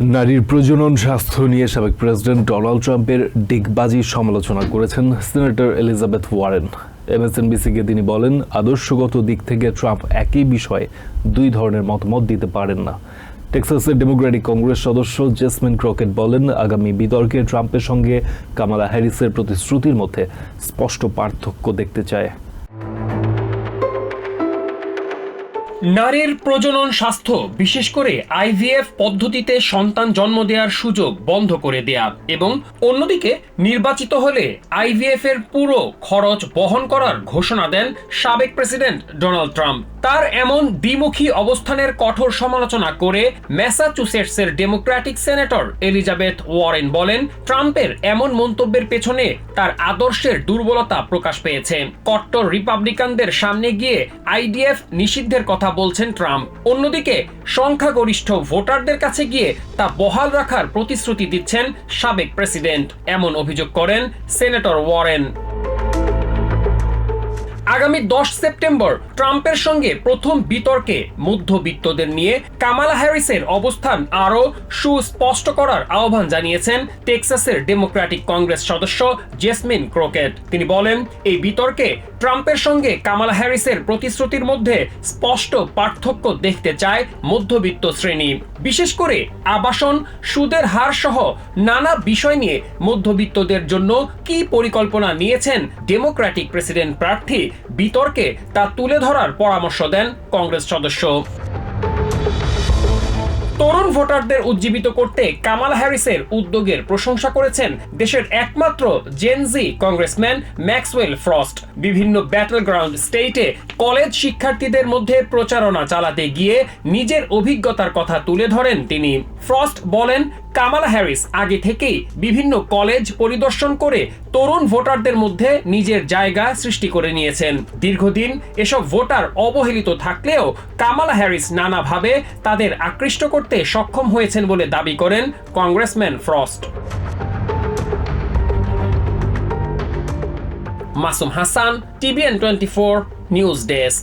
নারীর প্রজনন, স্বাস্থ্য নিয়ে সাবেক প্রেসিডেন্ট ডোনাল্ড ট্রাম্পের ডিগবাজি সমালোচনা করেছেন সিনেটর এলিজাবেথ ওয়ারেন। এমএসএনবিসিকে তিনি বলেন, আদর্শগত দিক থেকে ট্রাম্প একই বিষয়ে দুই ধরনের মতামত দিতে পারেন না। টেক্সাসের ডেমোক্রেটিক কংগ্রেস সদস্য জেসমিন ক্রকেট বলেন, আগামী বিতর্কে ট্রাম্পের সঙ্গে কামালা হ্যারিসের প্রতিশ্রুতির মধ্যে স্পষ্ট পার্থক্য দেখতে চায়। নারীর প্রজনন স্বাস্থ্য, বিশেষ করে আইভিএফ পদ্ধতিতে সন্তান জন্ম দেওয়ার সুযোগ বন্ধ করে দেয়া এবং অন্যদিকে নির্বাচিত হলে আইভিএফ এর পুরো খরচ বহন করার ঘোষণা দেন সাবেক প্রেসিডেন্ট ডোনাল্ড ট্রাম্প। তার এমন দ্বিমুখী অবস্থানের কঠোর সমালোচনা করে ম্যাসাচুসেটসের ডেমোক্র্যাটিক সেনেটর এলিজাবেথ ওয়ারেন বলেন, ট্রাম্পের এমন মন্তব্যের পেছনে তার আদর্শের দুর্বলতা প্রকাশ পেয়েছে। কট্টর রিপাবলিকানদের সামনে গিয়ে আইডিএফ নিষিদ্ধের কথা বলছেন ট্রাম্প। অন্যদিকে, সংখ্যাগরিষ্ঠ ভোটারদের কাছে গিয়ে তা বহাল রাখার প্রতিশ্রুতি দিচ্ছেন সাবেক প্রেসিডেন্ট। এমন অভিযোগ করেন সেনেটর ওয়ারেন। আগামী দশ সেপ্টেম্বর ট্রাম্পের সঙ্গে প্রথম বিতর্কে মধ্যবিত্তদের নিয়ে কামালা হ্যারিসের অবস্থান আরও সুস্পষ্ট করার আহ্বান জানিয়েছেন টেক্সাসের ডেমোক্রেটিক কংগ্রেস সদস্য জেসমিন ক্রোকেট। তিনি বলেন, এই বিতর্কে ট্রাম্পের সঙ্গে কামালা হ্যারিসের প্রতিশ্রুতির মধ্যে স্পষ্ট পার্থক্য দেখতে চায় মধ্যবিত্ত শ্রেণি। বিশেষ করে আবাসন, সুদের হার সহ নানা বিষয় নিয়ে মধ্যবিত্তদের জন্য কি পরিকল্পনা নিয়েছেন ডেমোক্রেটিক প্রেসিডেন্ট প্রার্থী বিতর্কে তা তুলে ধরার পরামর্শ দেন কংগ্রেস সদস্য। তরুণ ভোটারদের উজ্জীবিত করতে কামাল হ্যারিসের উদ্যোগের প্রশংসা করেছেন দেশের একমাত্র Gen Z congressman Maxwell Frost. বিভিন্ন ব্যাটল গ্রাউন্ড স্টেটে কলেজ শিক্ষার্থীদের মধ্যে প্রচারণা চালাতে গিয়ে নিজের অভিজ্ঞতার কথা তুলে ধরেন তিনি। ফ্রস্ট বলেন কামালা হ্যারিস আগে থেকেই বিভিন্ন কলেজ পরিদর্শন করে তরুণ ভোটারদের মধ্যে নিজের জায়গা সৃষ্টি করে নিয়েছেন। দীর্ঘদিন এসব ভোটার অবহেলিত থাকলেও কামালা হ্যারিস নানাভাবে তাদের আকৃষ্ট করতে সক্ষম হয়েছেন বলে দাবি করেন congressman Frost. Masum Hasan, TVN twenty four news desk.